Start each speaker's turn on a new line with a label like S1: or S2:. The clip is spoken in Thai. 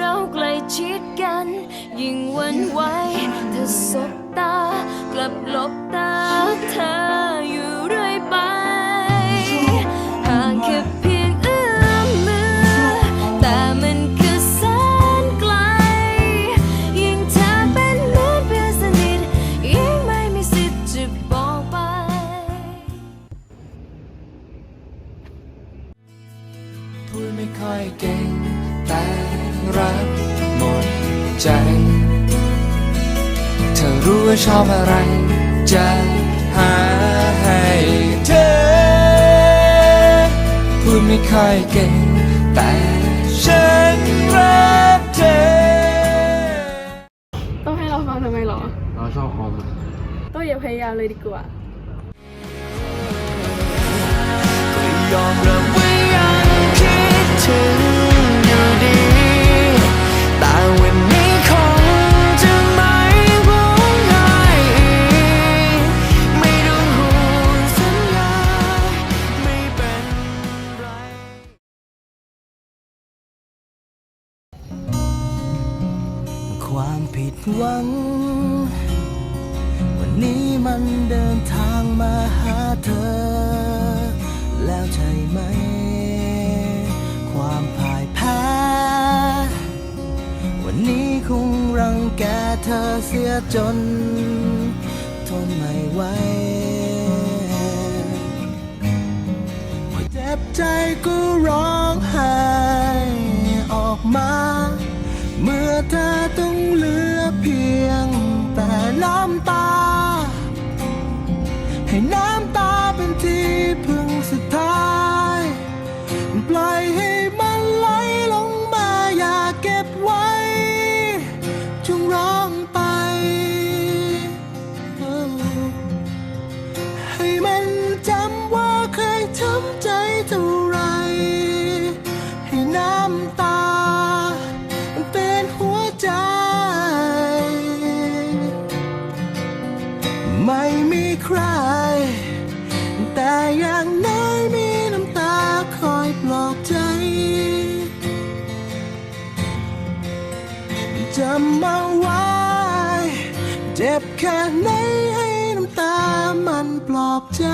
S1: เราใกล้ชิดกัน ยิ่งวันไหวเธอสบตา กลับหลบตาเธออยู่เรื่อยไปห่างแค่เพียงเอื้อมมือ แต่มันคือแสนไกล ยิ่งเธอเป็นเหมือนเพื่อนสนิทยิ่งไม่มีสิทธิ์จะบอกไป
S2: พูดไม่ค่อยเก่ง ใจ เธอรู้ว่าชอบอะไร จะหาให้เธอ พูดไม่ค่อยเก่ง แต่ฉันรักเธอ
S3: ต้องให้เราฟังทำไมหรอ
S4: เราชอบคอม
S3: ต้องอย่าพยายามเลยดีกว่า
S2: ก็ยอมรับ ความผิดหวัง วันนี้มันเดินทางมาหาเธอ แล้วใช่ไหม ความพ่ายแพ้ วันนี้คงรังแกเธอเสียจน ทนไม่ไหวเจ็บใจก็ร้อง น้ำตาเป็นที่พึ่งสุดท้าย ปล่อยให้มันไหลลงมาอย่าเก็บไว้ จงร้องไป ให้มันจำว่าเคยช้ำใจเท่าไร ให้น้ำตาเป็นหัวใจ ไม่มีใคร อย่างน้อยมีน้ำตาคอยปลอบใจจำมาไว้เจ็บแค่ไหนให้น้ำตามันปลอบใจ